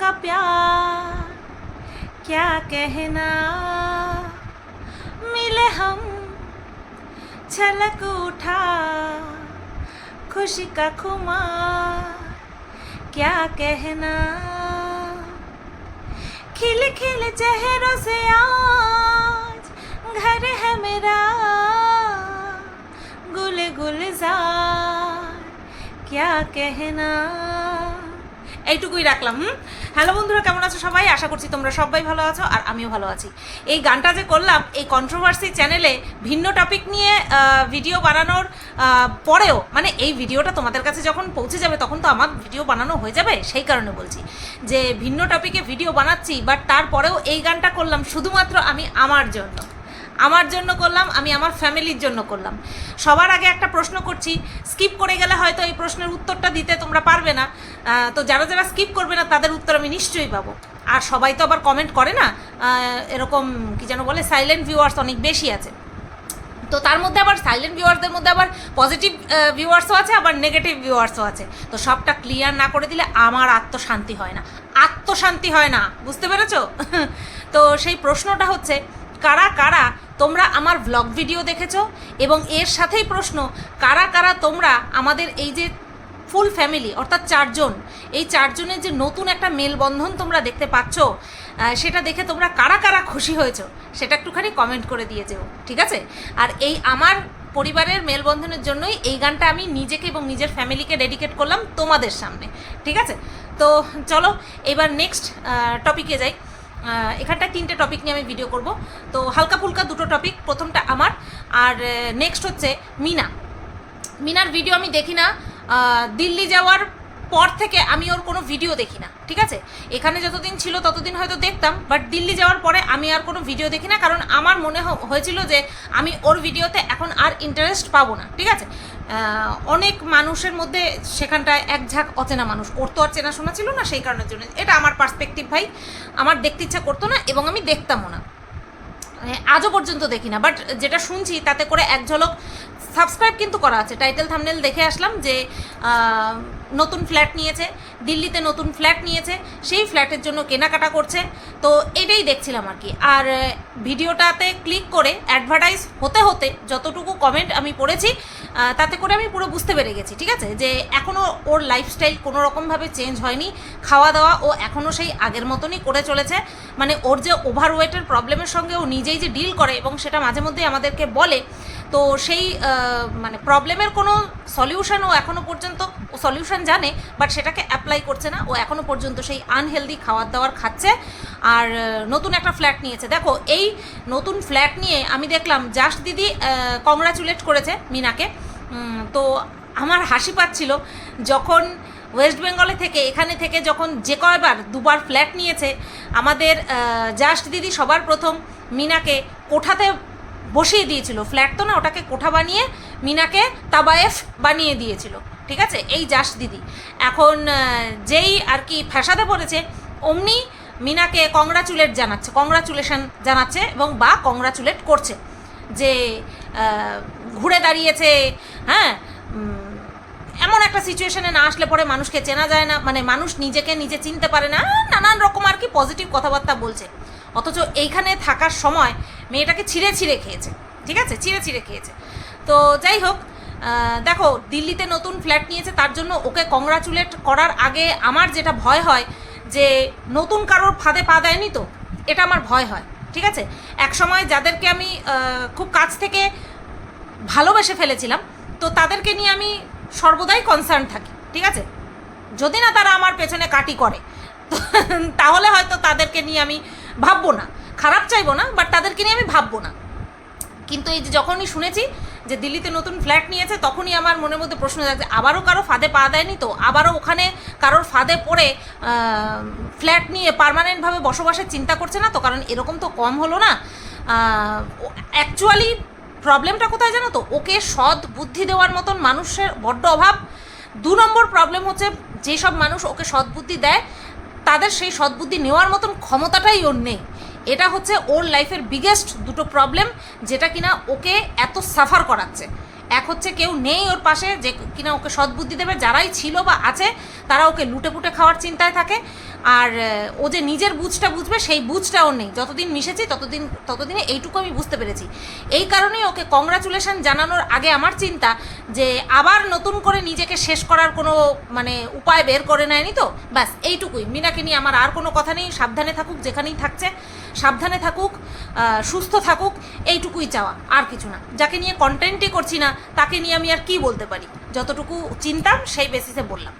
का प्यार, क्या कहना? मिले हम छलक उठा, खुशी का खुमार, क्या कहना? खिल खिल चेहरों से आज घर है मेरा गुल गुलजार क्या कहना? এইটুকুই রাখলাম, হুম? হ্যালো বন্ধুরা, কেমন আছো সবাই? আশা করছি তোমরা সবাই ভালো আছো আর আমিও ভালো আছি। এই গানটা যে করলাম, এই কন্ট্রোভার্সি চ্যানেলে ভিন্ন টপিক নিয়ে ভিডিও বানানোর পরেও মানে এই ভিডিওটা তোমাদের কাছে যখন পৌঁছে যাবে, তখন তো আমার ভিডিও বানানো হয়ে যাবে, সেই কারণে বলছি যে ভিন্ন টপিকে ভিডিও বানাচ্ছি বাট তারপরেও এই গানটা করলাম শুধুমাত্র আমি আমার জন্য। আমার জন্য করলাম, আমি আমার ফ্যামিলির জন্য করলাম। সবার আগে একটা প্রশ্ন করছি, স্কিপ করে গেলে হয়তো এই প্রশ্নের উত্তরটা দিতে তোমরা পারবে না। তো যারা যারা স্কিপ করবে না, তাদের উত্তর আমি নিশ্চয়ই পাবো। আর সবাই তো আবার কমেন্ট করে না এরকম কি যেন বলে সাইলেন্ট ভিউয়ার্স অনেক বেশি আছে। তো তার মধ্যে আবার সাইলেন্ট ভিউয়ার্সদের মধ্যে আবার পজিটিভ ভিউয়ার্সও আছে, আবার নেগেটিভ ভিউয়ার্সও আছে। তো সবটা ক্লিয়ার না করে দিলে আমার আত্মশান্তি হয় না। আত্মশান্তি হয় না, বুঝতে পেরেছ? তো সেই প্রশ্নটা হচ্ছে কারা কারা তোমরা আমার ব্লগ ভিডিও দেখেছ? এবং এর সাথেই প্রশ্ন, কারা কারা তোমরা আমাদের এই যে ফুল ফ্যামিলি অর্থাৎ চারজন, এই চারজনের যে নতুন একটা মেলবন্ধন তোমরা দেখতে পাচ্ছ সেটা দেখে তোমরা কারা কারা খুশি হয়েছো, সেটা একটুখানি কমেন্ট করে দিয়ে যেও, ঠিক আছে? আর এই আমার পরিবারের মেলবন্ধনের জন্যই এই গানটা আমি নিজেকে এবং নিজের ফ্যামিলিকে ডেডিকেট করলাম তোমাদের সামনে, ঠিক আছে? তো চলো, এবার নেক্সট টপিকে যাই। আহ, এখানটায় তিনটে টপিক নিয়ে আমি ভিডিও করব। তো হালকা ফুলকা দুটো টপিক প্রথমটা আমার আর নেক্সট হচ্ছে মিনা। মিনার ভিডিও আমি দেখি না। দিল্লি যাওয়ার পর থেকে আমি ওর কোনো ভিডিও দেখি না, ঠিক আছে? এখানে যতদিন ছিল ততদিন হয়তো দেখতাম বাট দিল্লি যাওয়ার পরে আমি আর কোনো ভিডিও দেখি না, কারণ আমার মনে হয়েছিল যে আমি ওর ভিডিওতে এখন আর ইন্টারেস্ট পাবো না, ঠিক আছে? অনেক মানুষের মধ্যে সেখানটায় এক ঝাঁক অচেনা মানুষ। ওর তো আর চেনাশোনা ছিল না সেই কারণের জন্য। এটা আমার পার্সপেক্টিভ ভাই। আমার দেখতে ইচ্ছা করতো না এবং আমি দেখতামও না। মানে আজও পর্যন্ত দেখি না বাট যেটা শুনছি তাতে করে এক ঝলক সাবস্ক্রাইব কিন্তু করা আছে। টাইটেল থামনেল দেখে আসলাম যে নতুন ফ্ল্যাট নিয়েছে, দিল্লিতে নতুন ফ্ল্যাট নিয়েছে, সেই ফ্ল্যাটের জন্য কেনাকাটা করছে। তো এটাই দেখছিলাম আর কি। আর ভিডিওটাতে ক্লিক করে অ্যাডভার্টাইজ হতে হতে যতটুকু কমেন্ট আমি পড়েছি তাতে করে আমি পুরো বুঝতে পেরে গেছি, ঠিক আছে? যে এখনও ওর লাইফস্টাইল কোনো রকমভাবে চেঞ্জ হয়নি, খাওয়া দাওয়া ও এখনও সেই আগের মতনই করে চলেছে। মানে ওর যে ওভারওয়েটের প্রবলেমের সঙ্গে ও নিজেই যে ডিল করে এবং সেটা মাঝে মধ্যেই আমাদেরকে বলে তো সেই মানে প্রবলেমের কোনো সলিউশন ও এখনও পর্যন্ত সলিউশন জানে বাট সেটাকে অ্যাপ্লাই করছে না। ও এখনও পর্যন্ত সেই আনহেলদি খাওয়ার দাওয়ার খাচ্ছে। আর নতুন একটা ফ্ল্যাট নিয়েছে। দেখো, এই নতুন ফ্ল্যাট নিয়ে আমি দেখলাম জাস্ট দিদি কংগ্রাচুলেট করেছে মিনাকে। তো আমার হাসি পাচ্ছিল যখন ওয়েস্ট বেঙ্গলে থেকে, এখানে থেকে যখন যে কয়বার, দুবার ফ্ল্যাট নিয়েছে, আমাদের জাস্ট দিদি সবার প্রথম মিনাকে কোঠাতে বসিয়ে দিয়েছিল। ফ্ল্যাট তো না, ওটাকে কোঠা বানিয়ে মিনাকে তাবায়েফ বানিয়ে দিয়েছিল। ঠিক আছে? এই জাস্ট দিদি। এখন যেই আর কি ফ্যাসাদে পড়েছে, অমনি মিনাকে কংগ্রাচুলেট জানাচ্ছে কংগ্রাচুলেশন জানাচ্ছে এবং বা কংগ্রাচুলেট করছে যে ঘুরে দাঁড়িয়েছে হ্যাঁ? এমন একটা সিচুয়েশনে না আসলে পরে মানুষকে চেনা যায় না মানে মানুষ নিজেকে নিজে চিনতে পারে না, নানান রকম আর কি পজিটিভ কথাবার্তা বলছে। অথচ এইখানে থাকার সময় মেয়েটাকে ছিঁড়ে ছিঁড়ে খেয়েছে, ঠিক আছে? ছিঁড়ে ছিঁড়ে খেয়েছে। তো যাই হোক দেখো, দিল্লিতে নতুন ফ্ল্যাট নিয়েছে, তার জন্য ওকে কংগ্রাচুলেট করার আগে আমার যেটা ভয় হয় যে নতুন কারোর ফাঁদে পা দেয়নি তো? এটা আমার ভয় হয়, ঠিক আছে? এক সময় যাদেরকে আমি খুব কাছ থেকে ভালোবেসে ফেলেছিলাম, তো তাদেরকে নিয়ে আমি সর্বদাই কনসার্ন থাকি, ঠিক আছে? যদি না তারা আমার পেছনে কাটি করে, তাহলে হয়তো তাদেরকে নিয়ে আমি ভাববো না। খারাপ চাইব না বাট তাদেরকে নিয়ে আমি ভাববো না। কিন্তু এই যে যখনই শুনেছি যে দিল্লিতে নতুন ফ্ল্যাট নিয়েছে, তখনই আমার মনের মধ্যে প্রশ্ন যাচ্ছে আবারও কারও ফাঁদে পা দেয়নি তো? আবারও ওখানে কারোর ফাঁদে পড়ে ফ্ল্যাট নিয়ে পার্মানেন্টভাবে বসবাসের চিন্তা করছে না তো? কারণ এরকম তো কম হলো না। অ্যাকচুয়ালি প্রবলেমটা কোথায় জানো তো? ওকে সৎ বুদ্ধি দেওয়ার মতন মানুষের বড্ড অভাব। দু নম্বর প্রবলেম হচ্ছে যেসব মানুষ ওকে সদ্বুদ্ধি দেয় তাদের সেই সদ্বুদ্ধি নেওয়ার মতন ক্ষমতাটাই ওর নেই। এটা হচ্ছে ওর লাইফের বিগেস্ট দুটো প্রবলেম যেটা কিনা ওকে এত সাফার করাচ্ছে। এক হচ্ছে কেউ নেই ওর পাশে, যে কিনা ওকে সদ্বুদ্ধি দেবে, যারাই ছিল বা আছে, তারা ওকে লুটে পুটে খাওয়ার চিন্তায় থাকে। আর, ও যে নিজের বুঝটা বুঝবে, সেই বুঝটা ওর নেই। যতদিন মিশেছি, ততদিন, ততদিনে এইটুকু আমি বুঝতে পেরেছি। এই কারণেই ওকে কংগ্রাচুলেশন জানানোর আগে আমার চিন্তা যে আবার নতুন করে নিজেকে শেষ করার কোনো মানে উপায় বের করে নেয়নি তো? ব্যাস, এইটুকুই। মিনাকে নিয়ে আমার আর কোনো কথা নেই। সাবধানে থাকুক, যেখানেই থাকছে। সাবধানে থাকুক সুস্থ থাকুক, এইটুকুই চাওয়া, আর কিছু না। যাকে নিয়ে কন্টেন্টই করছি না, তাকে নিয়ে আমি আর কি বলতে পারি? যতটুকু চিনতাম, সেই বেসিসে বললাম।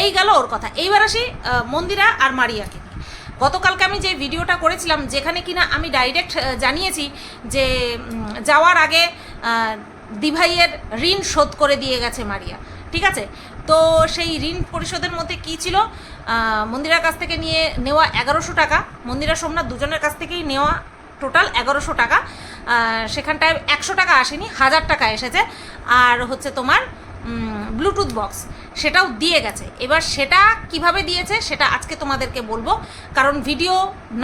এই গেল ওর কথা। এইবার আসি মন্দিরা আর মারিয়াকে গতকালকে আমি যে ভিডিওটা করেছিলাম, যেখানে কিনা আমি ডাইরেক্ট জানিয়েছি যে যাওয়ার আগে দিভাইয়ের ঋণ শোধ করে দিয়ে গেছে মারিয়া। ঠিক আছে? তো সেই ঋণ পরিশোধের মধ্যে কি ছিল? মন্দিরার কাছ থেকে নিয়ে নেওয়া এগারোশো টাকা। মন্দিরা সোমনাথ দুজনের কাছ থেকেই নেওয়া টোটাল এগারোশো টাকা। সেখানটায় একশো টাকা আসেনি, হাজার টাকা এসেছে। আর হচ্ছে তোমার ব্লুটুথ বক্স সেটাও দিয়ে গেছে। এবার সেটা কীভাবে দিয়েছে, সেটা আজকে তোমাদেরকে বলব। কারণ ভিডিও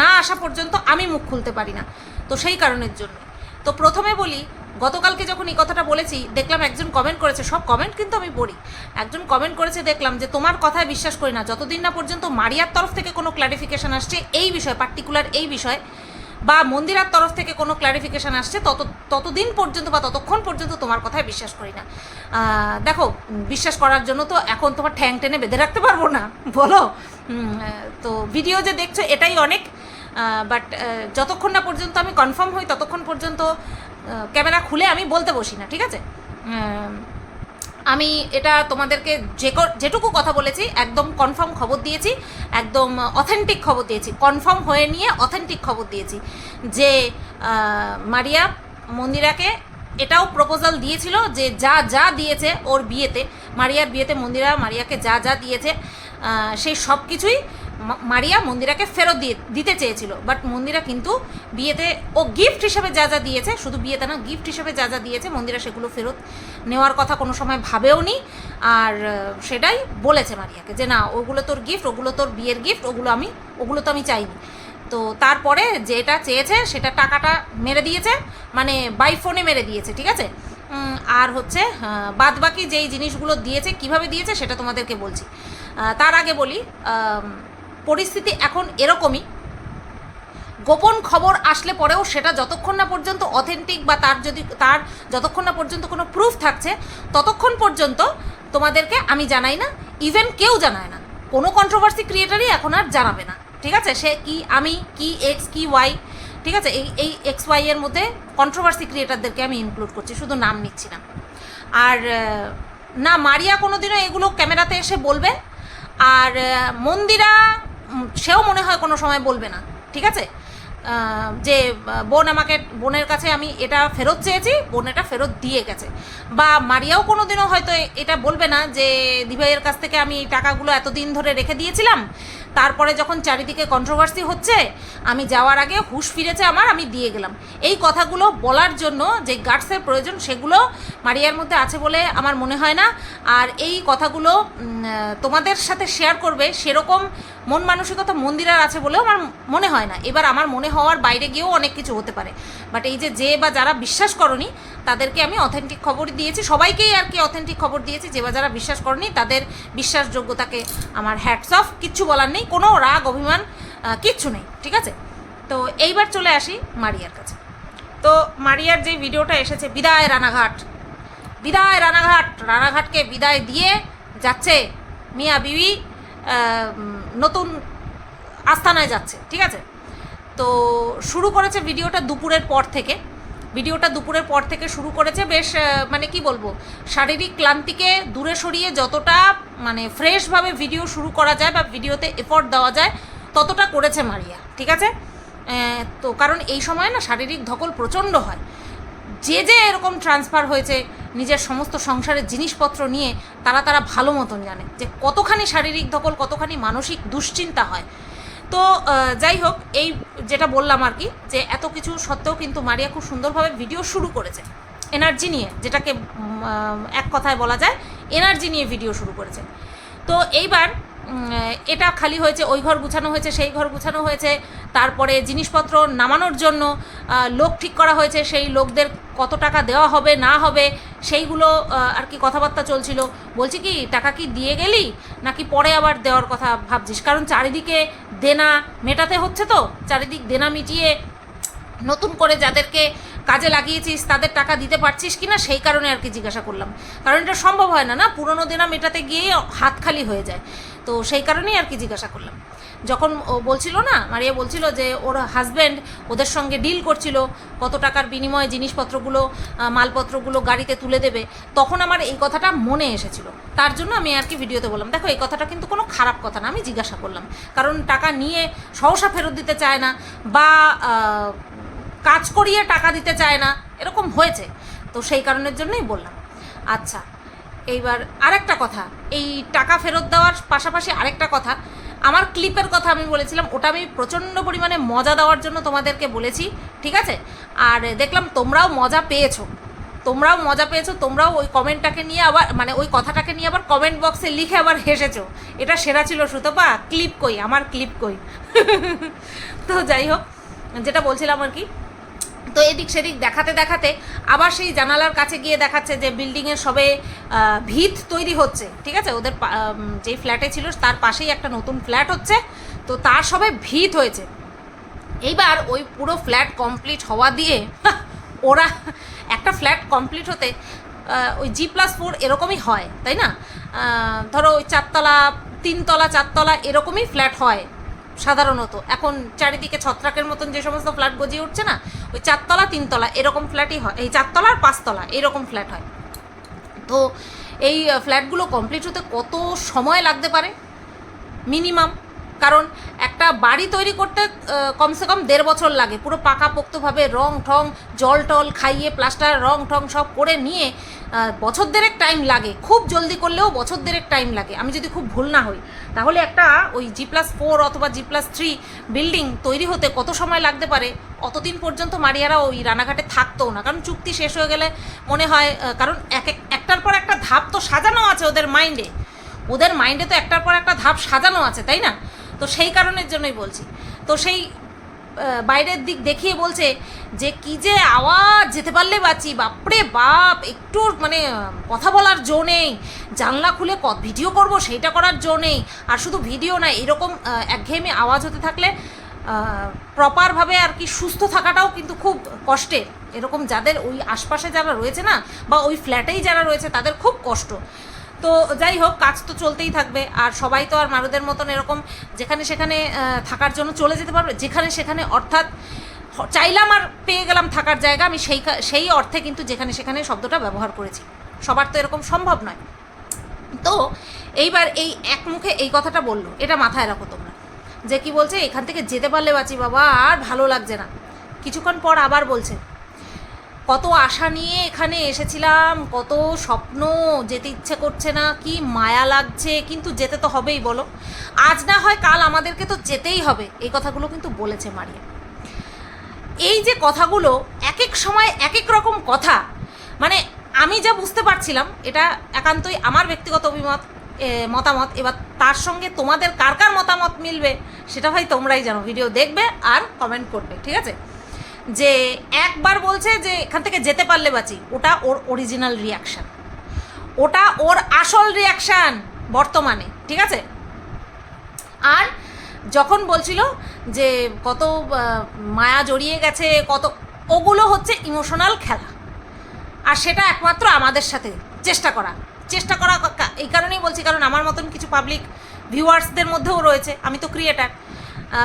না আসা পর্যন্ত আমি মুখ খুলতে পারি না। তো সেই কারণের জন্য। তো প্রথমে বলি গতকালকে যখন এই কথাটা বলেছি, দেখলাম একজন কমেন্ট করেছে, সব কমেন্ট কিন্তু আমি পড়ি। একজন কমেন্ট করেছে, দেখলাম যে তোমার কথায় বিশ্বাস করি না। যতদিন না পর্যন্ত মারিয়ার তরফ থেকে কোনো ক্ল্যারিফিকেশন আসছে এই বিষয়ে পার্টিকুলার এই বিষয়ে, বা মন্দিরার তরফ থেকে কোনো ক্ল্যারিফিকেশান আসছে, তত, ততদিন পর্যন্ত বা ততক্ষণ পর্যন্ত তোমার কথায় বিশ্বাস করি না। দেখো, বিশ্বাস করার জন্য তো এখন তোমার ঠ্যাং টেনে বেঁধে রাখতে পারব না, বলো। তো ভিডিও যে দেখছ এটাই অনেক বাট যতক্ষণ না পর্যন্ত আমি কনফার্ম হই, ততক্ষণ পর্যন্ত ক্যামেরা খুলে আমি বলতে বসি না, ঠিক আছে? আমি এটা তোমাদেরকে যে যেটুকু কথা বলেছি, একদম কনফার্ম খবর দিয়েছি, একদম অথেন্টিক খবর দিয়েছি কনফার্ম হয়ে নিয়ে অথেন্টিক খবর দিয়েছি যে মারিয়া মন্দিরাকে এটাও প্রপোজাল দিয়েছিল যে যা যা দিয়েছে ওর বিয়েতে, মারিয়ার বিয়েতে মন্দিরা মারিয়াকে যা যা দিয়েছে সেই সব কিছুই মারিয়া মন্দিরাকে ফেরত দিয়ে দিতে চেয়েছিল বাট মন্দিরা কিন্তু বিয়েতে, ও গিফট হিসেবে যা যা দিয়েছে, শুধু বিয়েতে না গিফট হিসেবে যা যা দিয়েছে, মন্দিরা সেগুলো ফেরত নেওয়ার কথা কোনো সময় ভাবেও নি। আর সেটাই বলেছে মারিয়াকে যে না, ওগুলো তোর গিফট ওগুলো তোর বিয়ের গিফট ওগুলো আমি, ওগুলো তো আমি চাইনি। তো তারপরে যেটা চেয়েছে, সেটা টাকাটা মেরে দিয়েছে মানে বাই ফোনে মেরে দিয়েছে, ঠিক আছে? আর হচ্ছে বাদ বাকি যেই জিনিসগুলো দিয়েছে, কীভাবে দিয়েছে, সেটা তোমাদেরকে বলছি। তার আগে বলি পরিস্থিতি এখন এরকমই। গোপন খবর আসলে পরেও সেটা যতক্ষণ না পর্যন্ত অথেন্টিক বা তার যদি, তার যতক্ষণ না পর্যন্ত কোনো প্রুফ থাকছে, ততক্ষণ পর্যন্ত তোমাদেরকে আমি জানাই না ইভেন কেউ জানায় না। কোনো কন্ট্রোভার্সি ক্রিয়েটারই এখন আর জানাবে না। ঠিক আছে? সে কি, আমি, কি এক্স কি ওয়াই ঠিক আছে? এই এই এক্স ওয়াই এর মধ্যে কন্ট্রোভার্সি ক্রিয়েটারদেরকে আমি ইনক্লুড করছি, শুধু নাম নিচ্ছি না। আর, না, মারিয়া কোনোদিনও এগুলো ক্যামেরাতে এসে বলবে। আর, মন্দিরা সেও মনে হয় কোনো সময় বলবে না, ঠিক আছে? যে বোন আমাকে, বোনের কাছে আমি এটা ফেরত চেয়েছি, বোন এটা ফেরত দিয়ে গেছে। বা মারিয়াও কোনো দিনও হয়তো এটা বলবে না যে, দিভাইয়ের কাছ থেকে আমি টাকাগুলো এতদিন ধরে রেখে দিয়েছিলাম, তারপরে যখন চারিদিকে কন্ট্রোভার্সি হচ্ছে, আমি যাওয়ার আগে হুশ ফিরেছে আমার, আমি দিয়ে গেলাম। এই কথাগুলো বলার জন্য যে গার্ডসের প্রয়োজন, সেগুলো মারিয়ার মধ্যে আছে বলে আমার মনে হয় না। আর এই কথাগুলো তোমাদের সাথে শেয়ার করবে সেরকম মন মানসিকতা মন্দিরার আছে বলেও আমার মনে হয় না। এবার আমার মনে হওয়ার বাইরে গিয়েও অনেক কিছু হতে পারে। বাট এই যে যে বা যারা বিশ্বাস করনি, তাদেরকে আমি অথেন্টিক খবর দিয়েছি। সবাইকেই আর কি অথেন্টিক খবর দিয়েছি যে বা যারা বিশ্বাস করনি, তাদের বিশ্বাসযোগ্যতাকে আমার হ্যাটস অফ কিচ্ছু বলার নেই, কোনো রাগ, অভিমান কিচ্ছু নেই, ঠিক আছে? তো এইবার চলে আসি মারিয়ার কাছে। তো মারিয়ার যে ভিডিওটা এসেছে, বিদায় রানাঘাট। বিদায় রানাঘাট, রানাঘাটকে বিদায় দিয়ে যাচ্ছে মিয়া বিবি নতুন আস্থানায় যাচ্ছে, ঠিক আছে? তো শুরু করেছে ভিডিওটা দুপুরের পর থেকে। ভিডিওটা দুপুরের পর থেকে শুরু করেছে বেশ মানে কি বলব, শারীরিক ক্লান্তিকে দূরে সরিয়ে যতটা মানে ফ্রেশভাবে ভিডিও শুরু করা যায় বা ভিডিওতে এফোর্ট দেওয়া যায়, ততটা করেছে মারিয়া, ঠিক আছে? তো কারণ এই সময় না শারীরিক ধকল প্রচণ্ড হয়। যে যে এরকম ট্রান্সফার হয়েছে নিজের সমস্ত সংসারের জিনিসপত্র নিয়ে তারা তারা ভালো মতন জানে যে কতখানি শারীরিক ধকল, কতখানি মানসিক দুশ্চিন্তা হয়। তো যাই হোক, এই যেটা বললাম আর কি, যে এত কিছু সত্ত্বেও কিন্তু মারিয়া খুব সুন্দরভাবে ভিডিও শুরু করেছে। এনার্জি নিয়ে, যেটাকে এক কথায় বলা যায় এনার্জি নিয়ে ভিডিও শুরু করেছে। তো এইবার এটা খালি হয়েছে, ওই ঘর গুছানো হয়েছে, সেই ঘর গুছানো হয়েছে। তারপরে জিনিসপত্র নামানোর জন্য লোক ঠিক করা হয়েছে, সেই লোকদের কত টাকা দেওয়া হবে, না হবে, সেইগুলো আর কি কথাবার্তা চলছিল। বলছি কি, টাকা কি দিয়ে গেলি? নাকি পরে আবার দেওয়ার কথা ভাবছিস? কারণ চারিদিকে দেনা মেটাতে হচ্ছে তো, চারিদিক দেনা মিটিয়ে নতুন করে যাদেরকে কাজে লাগিয়েছিস, তাদের টাকা দিতে পারছিস কি না সেই কারণে আর কি জিজ্ঞাসা করলাম। কারণ এটা সম্ভব হয় না না, পুরনো দেনা মেটাতে গিয়ে হাত খালি হয়ে যায়। তো সেই কারণেই আর কি জিজ্ঞাসা করলাম। যখন ও বলছিল না, মারিয়া বলছিল যে ওর হাজব্যান্ড ওদের সঙ্গে ডিল করছিল, কত টাকার বিনিময়ে জিনিসপত্রগুলো মালপত্রগুলো গাড়িতে তুলে দেবে, তখন আমার এই কথাটা মনে এসেছিল। তার জন্য আমি আর কি ভিডিওতে বললাম, দেখো, এই কথাটা কিন্তু কোনো খারাপ কথা না। আমি জিজ্ঞাসা করলাম। কারণ টাকা নিয়ে সহসা ফেরত দিতে চায় না বা কাজ করিয়ে টাকা দিতে চায় না, এরকম হয়েছে। তো সেই কারণের জন্যই বললাম। আচ্ছা এইবার আরেকটা কথা, এই টাকা ফেরত দেওয়ার পাশাপাশি আরেকটা কথা, আমার ক্লিপের কথা আমি বলেছিলাম, ওটা আমি প্রচণ্ড পরিমাণে মজা দেওয়ার জন্য তোমাদেরকে বলেছি, ঠিক আছে? আর দেখলাম তোমরাও মজা পেয়েছ। তোমরাও মজা পেয়েছ, তোমরাও ওই কমেন্টটাকে নিয়ে আবার মানে ওই কথাটাকে নিয়ে আবার কমেন্ট বক্সে লিখে আবার হেসেছো। এটা সেরা ছিল সুতপা, ক্লিপ কই, আমার ক্লিপ কই। তো যাই হোক, যেটা বলছিলাম আর কি তো এদিক সেদিক দেখাতে দেখাতে আবার সেই জানালার কাছে গিয়ে দেখাচ্ছে যে বিল্ডিংয়ের সবে ভিত তৈরি হচ্ছে, ঠিক আছে? ওদের যেই ফ্ল্যাটে ছিল তার পাশেই একটা নতুন ফ্ল্যাট হচ্ছে, তো তার সবে ভিত হয়েছে। এইবার ওই পুরো ফ্ল্যাট কমপ্লিট হওয়া দিয়ে, ওরা একটা ফ্ল্যাট কমপ্লিট হতে ওই জি প্লাস ফোর এরকমই হয়, তাই না? ধরো ওই চারতলা, তিনতলা, চারতলা এরকমই ফ্ল্যাট হয়। সাধারণত। এখন চারিদিকে ছত্রাকের মতন যে সমস্ত ফ্ল্যাট গজিয়ে উঠছে না, ওই চারতলা, তিনতলা এরকম ফ্ল্যাটই হয়। এই চারতলা আর পাঁচতলা এরকম ফ্ল্যাট হয়। তো এই ফ্ল্যাটগুলো কমপ্লিট হতে কত সময় লাগতে পারে? মিনিমাম। কারণ একটা বাড়ি তৈরি করতে কমসে কম দেড় বছর লাগে। পুরো পাকাপোক্তভাবে রং ঠং, জল টল খাইয়ে, প্লাস্টার, রং ঠং সব করে নিয়ে বছর দেড়েক টাইম লাগে। খুব জলদি করলেও বছর দেড়েক টাইম লাগে। আমি যদি খুব ভুল না হই, তাহলে একটা ওই জি প্লাস ফোর অথবা জি প্লাস থ্রি বিল্ডিং তৈরি হতে কত সময় লাগতে পারে? অতদিন পর্যন্ত মারিয়ারা ওই রানাঘাটে থাকতো না। কারণ চুক্তি শেষ হয়ে গেলে মনে হয় কারণ এক এক- একটার পর একটা ধাপ তো সাজানো আছে ওদের মাইন্ডে ওদের মাইন্ডে তো একটার পর একটা ধাপ সাজানো আছে, তাই না? তো সেই কারণের জন্যই বলছি। তো সেই বাইরের দিক দেখিয়ে বলছে যে কি যে আওয়াজ, যেতে পারলে বাঁচি, বাপরে বাপ, একটু মানে কথা বলার জো নেই, জানলা খুলে ভিডিও করব, সেইটা করার জো নেই, আর শুধু ভিডিও না, এরকম একঘেয়েমি আওয়াজ হতে থাকলে প্রপারভাবে আর কি সুস্থ থাকাটাও কিন্তু খুব কষ্টের। এরকম যাদের ওই আশপাশে যারা রয়েছে না, বা ওই ফ্ল্যাটেই যারা রয়েছে, তাদের খুব কষ্ট। তো যাই হোক, কাজ তো চলতেই থাকবে। আর সবাই তো আর মারুদের মতন এরকম যেখানে সেখানে থাকার জন্য চলে যেতে পারবে। যেখানে সেখানে অর্থাৎ চাইলাম আর পেয়ে গেলাম থাকার জায়গা। আমি সেই সেই অর্থে কিন্তু যেখানে সেখানে শব্দটা ব্যবহার করেছি। সবার তো এরকম সম্ভব নয়। তো এইবার এই এক মুখে এই কথাটা বলল। এটা মাথায় রাখো তোমরা। যে কি বলছে, এখান থেকে যেতে পারলে বাঁচি বাবা, আর ভালো লাগছে না। কিছুক্ষণ পর আবার বলছে কত আশা নিয়ে এখানে এসেছিলাম, কত স্বপ্ন যেতে ইচ্ছে করছে না, কি মায়া লাগছে, কিন্তু যেতে তো হবেই বলো। আজ না হয় কাল আমাদেরকে তো যেতেই হবে, এই কথাগুলো কিন্তু বলেছে মারিয়া। এই যে কথাগুলো এক এক সময় এক এক রকম কথা মানে আমি যা বুঝতে পারছিলাম, এটা একান্তই আমার ব্যক্তিগত অভিমত মতামত, এবার তার সঙ্গে তোমাদের কার কার মতামত মিলবে, সেটা ভাই তোমরাই জানো, ভিডিও দেখবে আর কমেন্ট করবে, ঠিক আছে? যে একবার বলছে যে এখান থেকে যেতে পারলে বাঁচি। ওটা ওর অরিজিনাল রিয়াকশান ওটা ওর আসল রিয়াকশান বর্তমানে, ঠিক আছে? আর যখন বলছিল যে কত মায়া জড়িয়ে গেছে, কত, ওগুলো হচ্ছে ইমোশনাল খেলা। আর সেটা একমাত্র আমাদের সাথে চেষ্টা করা। চেষ্টা করা এই কারণেই বলছি, কারণ আমার মতন কিছু পাবলিক ভিউয়ার্সদের মধ্যেও রয়েছে। আমি তো ক্রিয়েটার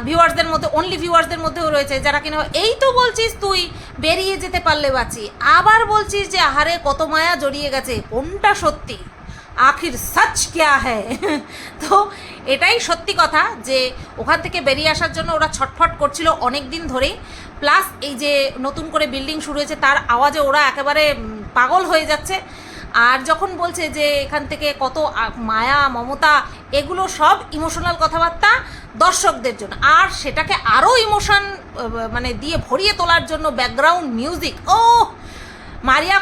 ভিউয়ার্সদের মধ্যে অনলি ভিউয়ার্সদের মধ্যেও রয়েছে, যারা কিনা, এই তো বলছিস তুই, বেরিয়ে যেতে পারলে বাঁচি। আবার বলছিস যে, আহারে, কত মায়া জড়িয়ে গেছে, কোনটা সত্যি? আখির সচ ক্যা হ্যায়? তো এটাই সত্যি কথা যে, ওখান থেকে বেরিয়ে আসার জন্য ওরা ছটফট করছিল অনেক দিন ধরেই। প্লাস এই যে, নতুন করে বিল্ডিং শুরু হয়েছে, তার আওয়াজে ওরা একেবারে পাগল হয়ে যাচ্ছে। আর যখন বলছে যে, এখান থেকে কত মায়া, মমতা এগুলো সব ইমোশনাল কথাবার্তা দর্শকদের জন্য। আর সেটাকে আরও ইমোশন মানে দিয়ে ভরিয়ে তোলার জন্য ব্যাকগ্রাউন্ড মিউজিক ও মারিয়া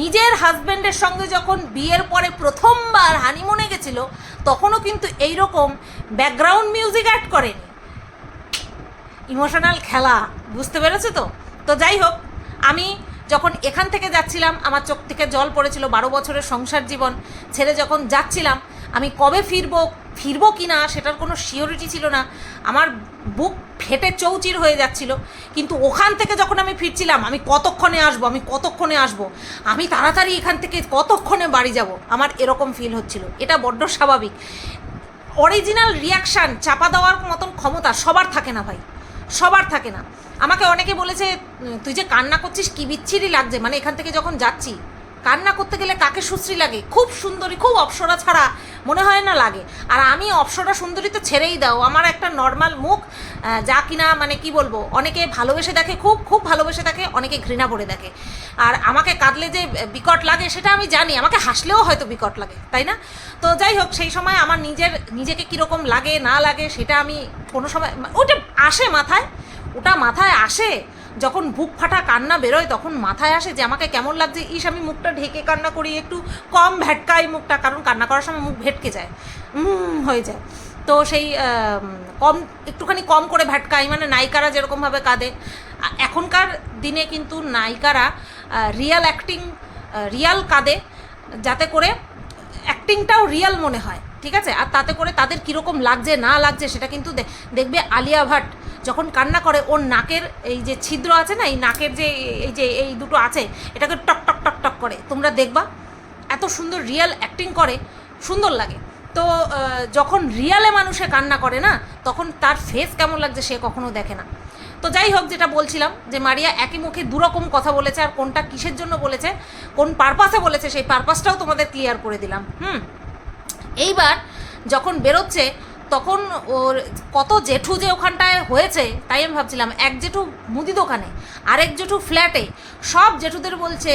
নিজের হাজব্যান্ডের সঙ্গে যখন বিয়ের পরে প্রথমবার হানিমুনে গেছিল, তখনও কিন্তু এই রকম ব্যাকগ্রাউন্ড মিউজিক অ্যাড করেনি। ইমোশনাল খেলা, বুঝতে পেরেছ তো? তো যাই হোক, আমি যখন এখান থেকে যাচ্ছিলাম, আমার চোখ থেকে জল পড়েছিল বারো বছরের সংসার জীবন ছেড়ে যখন যাচ্ছিলাম আমি কবে ফিরবো ফিরবো কি না সেটার কোনো শিওরিটি ছিল না। আমার বুক ফেটে চৌচির হয়ে যাচ্ছিল। কিন্তু ওখান থেকে যখন আমি ফিরছিলাম, আমি কতক্ষণে আসব, আমি কতক্ষণে আসব, আমি তাড়াতাড়ি এখান থেকে কতক্ষণে বাড়ি যাব, আমার এরকম ফিল হচ্ছিল। এটা বড্ড স্বাভাবিক। অরিজিনাল রিয়াকশান চাপা দেওয়ার মতন ক্ষমতা সবার থাকে না ভাই। সবার থাকে না। আমাকে অনেকে বলেছে তুই যে কান্না করছিস, কি বিচ্ছিরি লাগছে? মানে এখান থেকে যখন যাচ্ছি কান্না করতে গেলে কাকে সুশ্রী লাগে? খুব সুন্দরী, খুব অপসরা ছাড়া মনে হয় না লাগে। আর আমি অপসরা সুন্দরী তো ছেড়েই দাও। আমার একটা নর্মাল মুখ যা কিনা মানে কি বলব, অনেকে ভালোবেসে দেখে, খুব খুব ভালোবেসে দেখে, অনেকে ঘৃণা করে দেখে। আর আমাকে কাঁদলে যে বিকট লাগে, সেটা আমি জানি। আমাকে হাসলেও হয়তো বিকট লাগে, তাই না? তো যাই হোক, সেই সময় আমার নিজের, নিজেকে কীরকম লাগে, না লাগে, সেটা আমি কোনো সময়, ওটা আসে মাথায়, ওটা মাথায় আসে যখন বুক ফাটা কান্না বেরোয়, তখন মাথায় আসে যে আমাকে কেমন লাগছে। ইস, আমি মুখটা ঢেকে কান্না করি, একটু কম ভেটকাই মুখটা, কারণ কান্না করার সময় মুখ ভেটকে যায়। হয়ে যায়। তো সেই কম, একটুখানি কম করে ভেটকাই মানে নায়িকারা যেরকমভাবে কাঁদে। এখনকার দিনে কিন্তু নায়িকারা রিয়াল অ্যাক্টিং রিয়াল কাঁদে, যাতে করে অ্যাক্টিংটাও রিয়াল মনে হয়। ঠিক আছে? আর তাতে করে তাদের কীরকম লাগছে, না লাগছে, সেটা কিন্তু দেখবে আলিয়া ভাট যখন কান্না করে, ওর নাকের এই যে ছিদ্র আছে না, এই নাকের যে, এই যে, এই দুটো আছে, এটাকে টক টক টক টক করে। তোমরা দেখবা, এত সুন্দর রিয়েল অ্যাক্টিং করে, সুন্দর লাগে। তো যখন রিয়ালে মানুষে কান্না করে না, তখন তার ফেস কেমন লাগছে সে কখনো দেখে না। তো যাই হোক, যেটা বলছিলাম, যে মারিয়া একই মুখে দুরকম কথা বলেছে, আর কোনটা কিসের জন্য বলেছে, কোন পারপাসে বলেছে, সেই পারপাসটাও তোমাদের ক্লিয়ার করে দিলাম। হুম? এইবার যখন বেরোচ্ছে, তখন ওর কত জেঠু যে ওখানটায় হয়েছে, তাই আমি ভাবছিলাম, এক জেঠু মুদি দোকানে, আরেক জেঠু ফ্ল্যাটে। সব জেঠুদের বলছে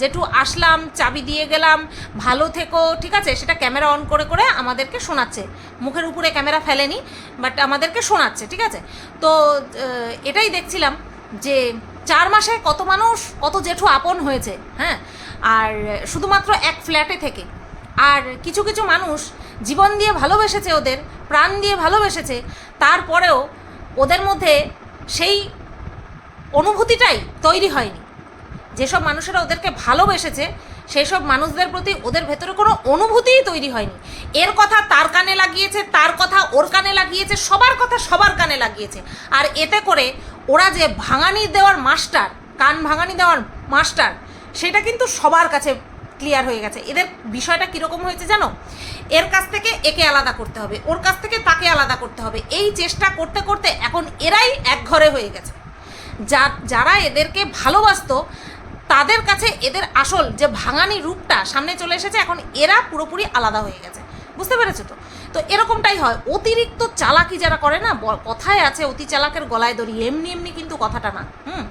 জেঠু আসলাম, চাবি দিয়ে গেলাম, ভালো থেকো, ঠিক আছে? সেটা ক্যামেরা অন করে করে আমাদেরকে শোনাচ্ছে। মুখের উপরে ক্যামেরা ফেলেনি, বাট আমাদেরকে শোনাচ্ছে, ঠিক আছে? তো এটাই দেখছিলাম যে চার মাসে কত মানুষ, কত জেঠু আপন হয়েছে হ্যাঁ? আর শুধুমাত্র এক ফ্ল্যাটে থেকে। আর কিছু কিছু মানুষ জীবন দিয়ে ভালোবেসেছে ওদের, প্রাণ দিয়ে ভালোবেসেছে, তারপরেও ওদের মধ্যে সেই অনুভূতিটাই তৈরি হয়নি। যেসব মানুষেরা ওদেরকে ভালোবেসেছে সেই সব মানুষদের প্রতি ওদের ভেতরে কোনো অনুভূতিই তৈরি হয়নি। এর কথা তার কানে লাগিয়েছে, তার কথা ওর কানে লাগিয়েছে, সবার কথা সবার কানে লাগিয়েছে। আর এতে করে ওরা যে ভাঙানি দেওয়ার মাস্টার, কান ভাঙানি দেওয়ার মাস্টার, সেটা কিন্তু সবার কাছে ক্লিয়ার হয়ে গেছে। এদের বিষয়টা কীরকম হয়েছে জানো? এর কাছ থেকে একে আলাদা করতে হবে, ওর কাছ থেকে তাকে আলাদা করতে হবে। এই চেষ্টা করতে করতে এখন এরাই এক ঘরে হয়ে গেছে। যা, যারা এদেরকে ভালোবাসতো, তাদের কাছে এদের আসল যে ভাঙানি রূপটা সামনে চলে এসেছে, এখন এরা পুরোপুরি আলাদা হয়ে গেছে। বুঝতে পেরেছ তো? তো এরকমটাই হয়। অতিরিক্ত চালাকি যারা করে না কথায় আছে, অতি চালাকের গলায় দড়ি, এমনি এমনি কিন্তু কথাটা না। হুম?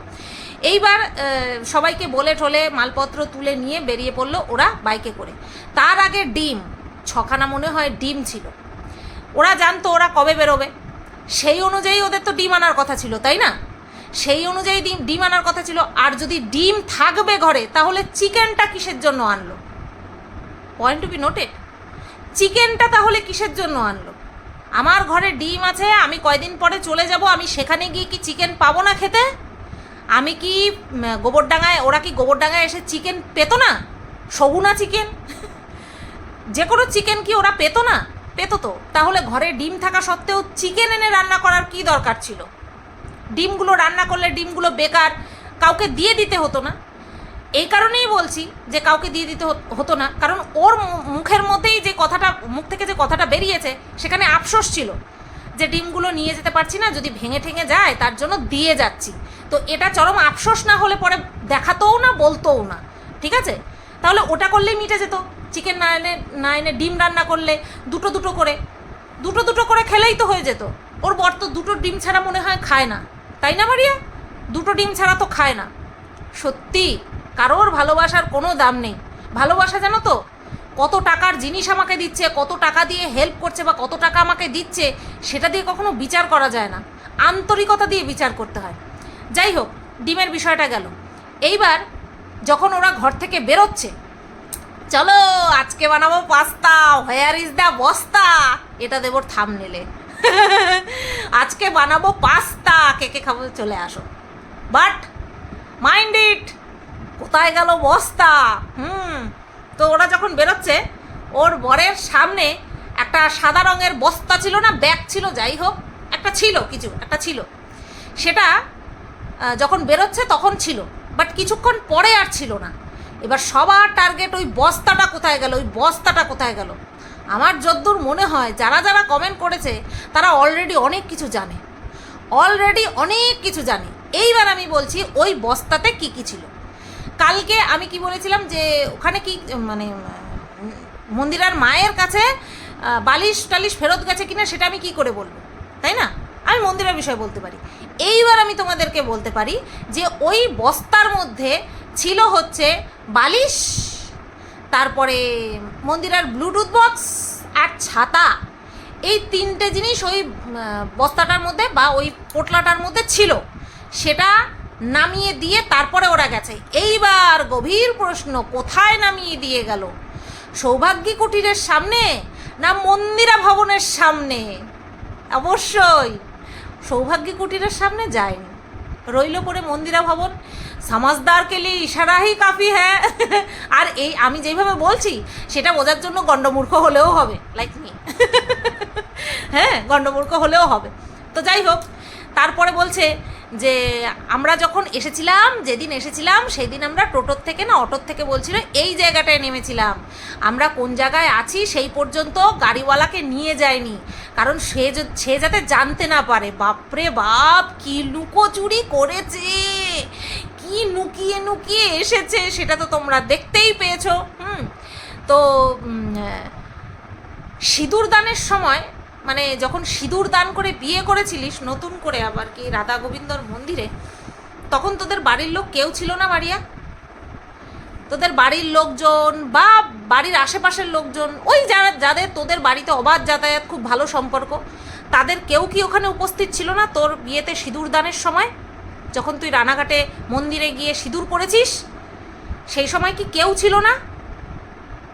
এইবার সবাইকে বলে ঠলে মালপত্র তুলে নিয়ে বেরিয়ে পড়ল ওরা বাইকে করে। তার আগে ডিম, ছখানা মনে হয় ডিম ছিল। ওরা জানতো ওরা কবে বেরোবে। সেই অনুযায়ী ওদের তো ডিম আনার কথা ছিল, তাই না? সেই অনুযায়ী ডিম ডিম আনার কথা ছিল। আর যদি ডিম থাকবে ঘরে, তাহলে চিকেনটা কিসের জন্য আনলো? পয়েন্ট টু বি নোটেড চিকেনটা তাহলে কিসের জন্য আনলো? আমার ঘরে ডিম আছে, আমি কয়দিন পরে চলে যাব, আমি সেখানে গিয়ে কি চিকেন পাবো না খেতে? আমি কি গোবরডাঙ্গায়, ওরা কি গোবরডাঙ্গায় এসে চিকেন পেতো না? সগুনা চিকেন যে কোনো চিকেন কি ওরা পেতো না? পেতো তো। তাহলে ঘরে ডিম থাকা সত্ত্বেও চিকেন এনে রান্না করার কি দরকার ছিল? ডিমগুলো রান্না করলে ডিমগুলো বেকার, কাউকে দিয়ে দিতে হতো না। এই কারণেই বলছি যে কাউকে দিয়ে দিতে হতো না। কারণ ওর মুখের মধ্যেই যে কথাটা মুখ থেকে যে কথাটা বেরিয়েছে, সেখানে আফসোস ছিল। যে ডিমগুলো নিয়ে যেতে পারছি না, যদি ভেঙে ঠেঙে যায়, তার জন্য দিয়ে যাচ্ছি। তো এটা চরম আফসোস না হলে পরে দেখাতেও না, বলতেও না। ঠিক আছে? তাহলে ওটা করলেই মিটে যেত। চিকেন না এনে না এনে ডিম রান্না করলে দুটো দুটো করে। দুটো দুটো করে খেলেই তো হয়ে যেত। ওর বর তো দুটো ডিম ছাড়া মনে হয় খায় না। তাই না, মারিয়া? দুটো ডিম ছাড়া তো খায় না। সত্যি, কারোর ভালোবাসার কোনো দাম নেই। ভালোবাসা জানো তো কত টাকার জিনিস আমাকে দিচ্ছে, কত টাকা দিয়ে হেল্প করছে বা কত টাকা আমাকে দিচ্ছে, সেটা দিয়ে কখনো বিচার করা যায় না। আন্তরিকতা দিয়ে বিচার করতে হয়। যাই হোক, ডিমের বিষয়টা গেল। এইবার যখন ওরা ঘর থেকে বেরোচ্ছে, চলো আজকে বানাবো পাস্তা হোয়ার ইজ দ্য বস্তা? এটা দেবর থাম নিলে আজকে বানাবো পাস্তা, কে কে খাব চলে আসো। বাট মাইন্ড ইট কোথায় গেল বস্তা? হুম তো ওরা যখন বেরোচ্ছে, ওর বরের সামনে একটা সাদা রঙের বস্তা ছিল না, ব্যাগ ছিল, যাই হোক, একটা ছিল কিছু, একটা ছিল। সেটা যখন বেরোচ্ছে তখন ছিল বাট কিছুক্ষণ পরে আর ছিল না। এবার সবার টার্গেট ওই বস্তাটা কোথায় গেল, ওই বস্তাটা কোথায় গেল? আমার যদ্দূর মনে হয়, যারা যারা কমেন্ট করেছে, তারা অলরেডি অনেক কিছু জানে। অলরেডি অনেক কিছু জানে। এইবার আমি বলছি, ওই বস্তাতে কি কি ছিল? কালকে আমি কি বলেছিলাম যে ওখানে কি মানে মন্দিরার মায়ের কাছে বালিশ টালিশ ফেরত গেছে কিনা সেটা আমি কি করে বলব? তাই না? আমি মন্দিরের বিষয়ে বলতে পারি। এইবার আমি তোমাদেরকে বলতে পারি যে ওই বস্তার মধ্যে ছিল হচ্ছে বালিশ, তারপরে মন্দিরার ব্লুটুথ বক্স আর ছাতা। এই তিনটে জিনিস ওই বস্তাটার মধ্যে বা ওই পোটলাটার মধ্যে ছিল। সেটা নামিয়ে দিয়ে তারপরে ওরা গেছে। এইবার গভীর প্রশ্ন, কোথায় নামিয়ে দিয়ে গেল? সৌভাগ্যী কুটিরের সামনে না মন্দিরা ভবনের সামনে? অবশ্যই সৌভাগ্যী কুটিরের সামনে যায়নি। রইল পরে মন্দিরা ভবন। সমাজদার কে লিয়ে ইশারা হি কাফি হ্যাঁ। আর এই, আমি যেভাবে বলছি, সেটা বোঝার জন্য গণ্ডমূর্খ হলেও হবে লাইক মি হ্যাঁ গণ্ডমূর্খ হলেও হবে। তো যাই হোক, তারপরে বলছে যে আমরা যখন এসেছিলাম, যেদিন এসেছিলাম সেই দিন আমরা টোটোর থেকে না অটোর থেকে বলছিল, এই জায়গাটায় নেমেছিলাম। আমরা কোন জায়গায় আছি সেই পর্যন্ত গাড়িওয়ালাকে নিয়ে যায়নি। কারণ সে সে যাতে জানতে না পারে। বাপরে বাপ, কি লুকোচুরি করেছে! কি নুকিয়ে নুকিয়ে এসেছে, সেটা তো তোমরা দেখতেই পেয়েছ। হুম, তো সিঁদুর দানের সময় মানে যখন সিঁদুর দান করে বিয়ে করেছিলিস নতুন করে আবার কি রাধা গোবিন্দর মন্দিরে, তখন তোদের বাড়ির লোক কেউ ছিল না মারিয়া? তোদের বাড়ির লোকজন বা বাড়ির আশেপাশের লোকজন, ওই যারা, যাদের তোদের বাড়িতে অবাধ যাতায়াত, খুব ভালো সম্পর্ক, তাদের কেউ কি ওখানে উপস্থিত ছিল না তোর বিয়েতে সিঁদুর দানের সময়? যখন তুই রানাঘাটে মন্দিরে গিয়ে সিঁদুর পড়েছিস, সেই সময় কি কেউ ছিল না?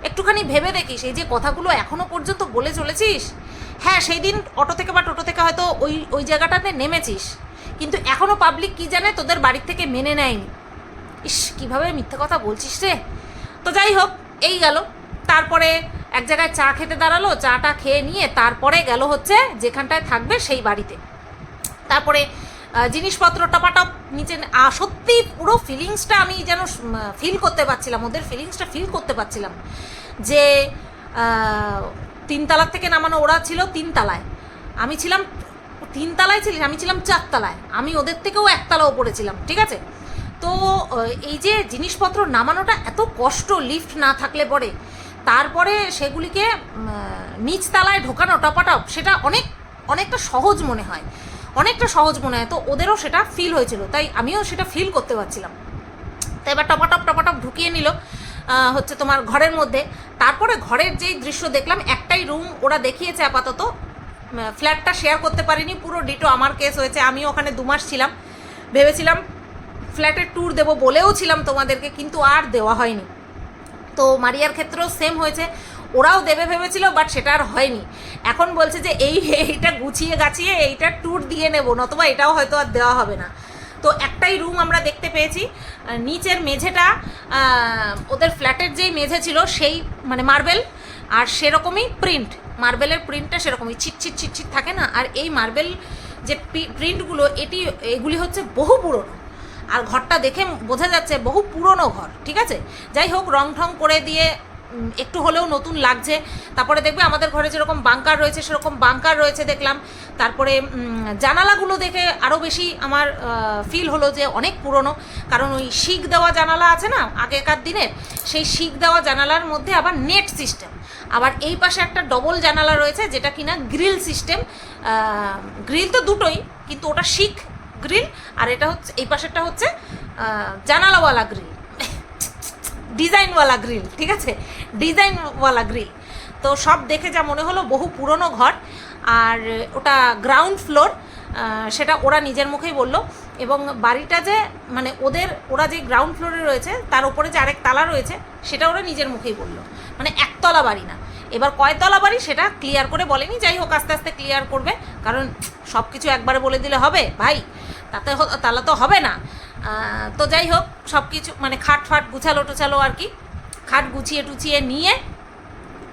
একটুখানি ভেবে দেখিস, এই যে কথাগুলো এখনও পর্যন্ত বলে চলেছিস? হ্যাঁ সেই দিন অটো থেকে বা টোটো থেকে হয়তো ওই ওই জায়গাটাতে নেমেছিস। কিন্তু এখনও পাবলিক কি জানে তোদের বাড়ির থেকে মেনে নেয়নি। ইস, কীভাবে মিথ্যে কথা বলছিস রে? তো যাই হোক, এই গেল। তারপরে এক জায়গায় চা খেতে দাঁড়াল, চাটা খেয়ে নিয়ে তারপরে গেল হচ্ছে যেখানটায় থাকবে সেই বাড়িতে। তারপরে জিনিসপত্র টপাটপ নিচে সত্যি পুরো ফিলিংসটা আমি যেন ফিল করতে পারছিলাম, ওদের ফিলিংসটা ফিল করতে পারছিলাম। যে তিনতলার থেকে নামানো ওরা ছিল তিনতলায়। আমি ছিলাম তিনতলায় ছিলিস? আমি ছিলাম চারতলায়। আমি ওদের থেকেও একতলা ওপরে ছিলাম ঠিক আছে? তো এই যে জিনিসপত্র নামানোটা এত কষ্ট লিফট না থাকলে পরে। তারপরে সেগুলিকে উম, আহ, নিচতলায় ঢোকানো টপাটপ সেটা অনেক অনেকটা সহজ মনে হয়। অনেকটা সহজ মনে হয়। তো ওদেরও সেটা ফিল হয়েছিল। তাই আমিও সেটা ফিল করতে পারছিলাম। তো এবার টপাটপ টপাটপ ঢুকিয়ে নিল হচ্ছে তোমার ঘরের মধ্যে। তারপরে ঘরের যেই দৃশ্য দেখলাম একটাই রুম ওরা দেখিয়েছে আপাতত। ফ্ল্যাটটা শেয়ার করতে পারিনি, পুরো ডিটো আমার কেস হয়েছে, আমিও ওখানে দু মাস ছিলাম। ভেবেছিলাম ফ্ল্যাটের ট্যুর দেবো বলেও ছিলাম তোমাদেরকে, কিন্তু আর দেওয়া হয়নি। তো মারিয়ার ক্ষেত্রেও সেম হয়েছে, ওরাও দেবে ভেবেছিল বাট সেটা আর হয়নি। এখন বলছে যে এই, এইটা গুছিয়ে গাছিয়ে এইটা ট্যুর দিয়ে নেব, নতুবা এটাও হয়তো আর দেওয়া হবে না। তো একটাই রুম আমরা দেখতে পেয়েছি নিচের মেঝেটা ওদের ফ্ল্যাটের যেই মেঝে ছিল, সেই মানে মার্বেল আর সেরকমই প্রিন্ট মার্বেলের প্রিন্টটা সেরকমই ছিটছিট ছিটছিট থাকে না? আর এই মার্বেল যে প্রিন্টগুলো এটি, এগুলি হচ্ছে বহু পুরনো। আর ঘরটা দেখে বোঝা যাচ্ছে বহু পুরনো ঘর, ঠিক আছে? যাই হোক রং ঠং করে দিয়ে একটু হলেও নতুন লাগছে। তারপরে দেখবে আমাদের ঘরে যেরকম বাংকার রয়েছে, সেরকম বাংকার রয়েছে দেখলাম। তারপরে জানালাগুলো দেখে আরও বেশি আমার ফিল হলো যে অনেক পুরনো। কারণ ওই শিক দেওয়া জানালা আছে না, আগেকার দিনের? সেই শিক দেওয়া জানালার মধ্যে আবার নেট সিস্টেম আবার এই পাশে একটা ডবল জানালা রয়েছে, যেটা কিনা গ্রিল সিস্টেম গ্রিল তো দুটোই, কিন্তু ওটা শিক গ্রিল আর এটা হচ্ছে, এই পাশেরটা হচ্ছে জানালাওয়ালা গ্রিল ডিজাইনওয়ালা গ্রিল ঠিক আছে? ডিজাইনওয়ালা গ্রিল তো সব দেখে যা মনে হলো, বহু পুরনো ঘর, আর ওটা গ্রাউন্ড ফ্লোর সেটা ওরা নিজের মুখেই বলল। এবং বাড়িটা যে মানে ওদের, ওরা যে গ্রাউন্ড ফ্লোরে রয়েছে, তার উপরে যে আরেক তালা রয়েছে, সেটা ওরা নিজের মুখেই বলল। মানে একতলা বাড়ি না। এবার কয়তলা বাড়ি সেটা ক্লিয়ার করে বলেনি, যাই হোক আস্তে আস্তে ক্লিয়ার করবে, কারণ সব কিছু একবারে বলে দিলে হবে, ভাই, তাতে তাহলে তো হবে না। তো যাই হোক সব কিছু মানে খাট ফাট গুছালো টুছালো আর কি, খাট গুছিয়ে টুছিয়ে নিয়ে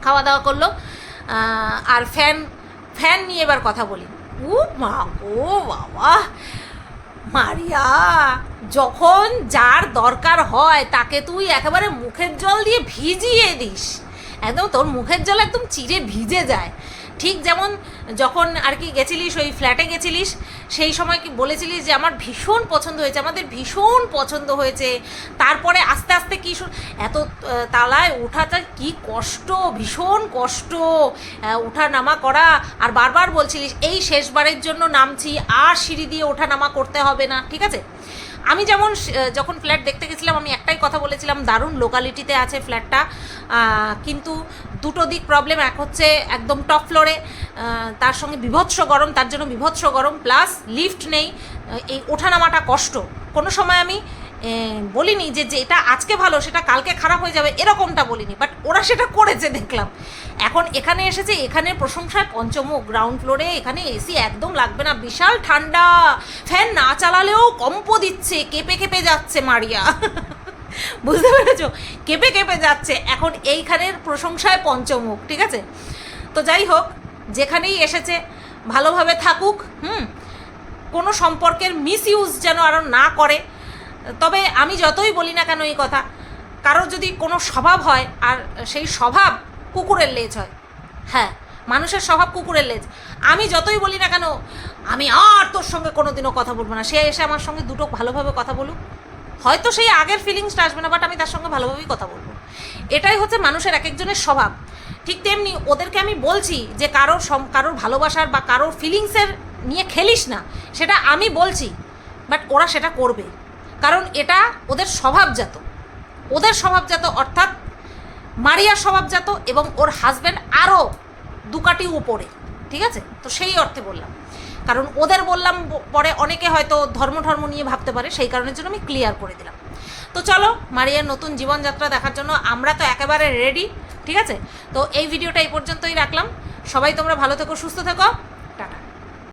খাওয়া দাওয়া করল। আর ফ্যান ফ্যান নিয়ে এবার কথা বলি। ও মা গো বাবা, মারিয়া, যখন যার দরকার হয় তাকে তুই একেবারে মুখের জল দিয়ে ভিজিয়ে দিস। একদম তোর মুখের জল একদম চিরে ভিজে যায়। ঠিক যেমন যখন আর কি গেছিলিস, ওই ফ্ল্যাটে গেছিলিস, সেই সময় কি বলেছিলিস যে আমার ভীষণ পছন্দ হয়েছে, আমাদের ভীষণ পছন্দ হয়েছে। তারপরে আস্তে আস্তে কি এত তালায় ওঠাটা কি কষ্ট, ভীষণ কষ্ট। ওঠা নামা করা। আর বারবার বলছিলিস, এই শেষবারের জন্য নামছি, আর সিঁড়ি দিয়ে ওঠা নামা করতে হবে না, ঠিক আছে? আমি যেমন যখন ফ্ল্যাট দেখতে গেছিলাম, আমি একটাই কথা বলেছিলাম, দারুণ লোকালিটিতে আছে ফ্ল্যাটটা কিন্তু দুটো দিক প্রবলেম এক হচ্ছে একদম টপ ফ্লোরে তার সঙ্গে বিভৎস গরম, তার জন্য বিভৎস গরম প্লাস লিফট নেই। এই ওঠানামাটা কষ্ট। কোনো সময় আমি বলিনি যে যেটা আজকে ভালো, সেটা কালকে খারাপ হয়ে যাবে, এরকমটা বলিনি বাট ওরা সেটা করেছে, দেখলাম। এখন এখানে এসেছে এখানের প্রশংসায় পঞ্চমুখ গ্রাউন্ড ফ্লোরে এখানে এসি একদম লাগবে না, বিশাল ঠান্ডা। ফ্যান না চালালেও কম্প দিচ্ছে, কেঁপে কেঁপে যাচ্ছে মারিয়া। বুঝতে পেরেছ? কেঁপে কেঁপে যাচ্ছে। এখন এইখানের প্রশংসায় পঞ্চমুখ, ঠিক আছে? তো যাই হোক, যেখানেই এসেছে, ভালোভাবে থাকুক, হুম? কোনো সম্পর্কের মিস ইউজ যেন আরও না করে। তবে আমি যতই বলি না কেন এই কথা, কারোর যদি কোনো স্বভাব হয়, আর সেই স্বভাব কুকুরের লেজ হয়। হ্যাঁ মানুষের স্বভাব কুকুরের লেজ। আমি যতই বলি না কেন, আমি আর তোর সঙ্গে কোনোদিনও কথা বলব না। সে এসে আমার সঙ্গে দুটো ভালোভাবে কথা বলুক। হয়তো সেই আগের ফিলিংসটা আসবে না বাট আমি তার সঙ্গে ভালোভাবেই কথা বলব। এটাই হচ্ছে মানুষের এক একজনের স্বভাব। ঠিক তেমনি ওদেরকে আমি বলছি যে কারোর কারোর ভালোবাসার বা কারোর ফিলিংসের নিয়ে খেলিস না, সেটা আমি বলছি বাট ওরা সেটা করবে। কারণ এটা ওদের স্বভাবজাত। ওদের স্বভাবজাত অর্থাৎ মারিয়ার স্বভাবজাত এবং ওর হাজব্যান্ড আরও দুকাটি উপরে। ঠিক আছে? তো সেই অর্থে বললাম। কারণ ওদের বললাম পরে অনেকে হয়তো ধর্ম ধর্ম নিয়ে ভাবতে পারে, সেই কারণের জন্য আমি ক্লিয়ার করে দিলাম। তো চলো, মারিয়ার নতুন জীবনযাত্রা দেখার জন্য আমরা তো একেবারে রেডি ঠিক আছে? তো এই ভিডিওটা এই পর্যন্তই রাখলাম। সবাই তোমরা ভালো থেকো, সুস্থ থেকো।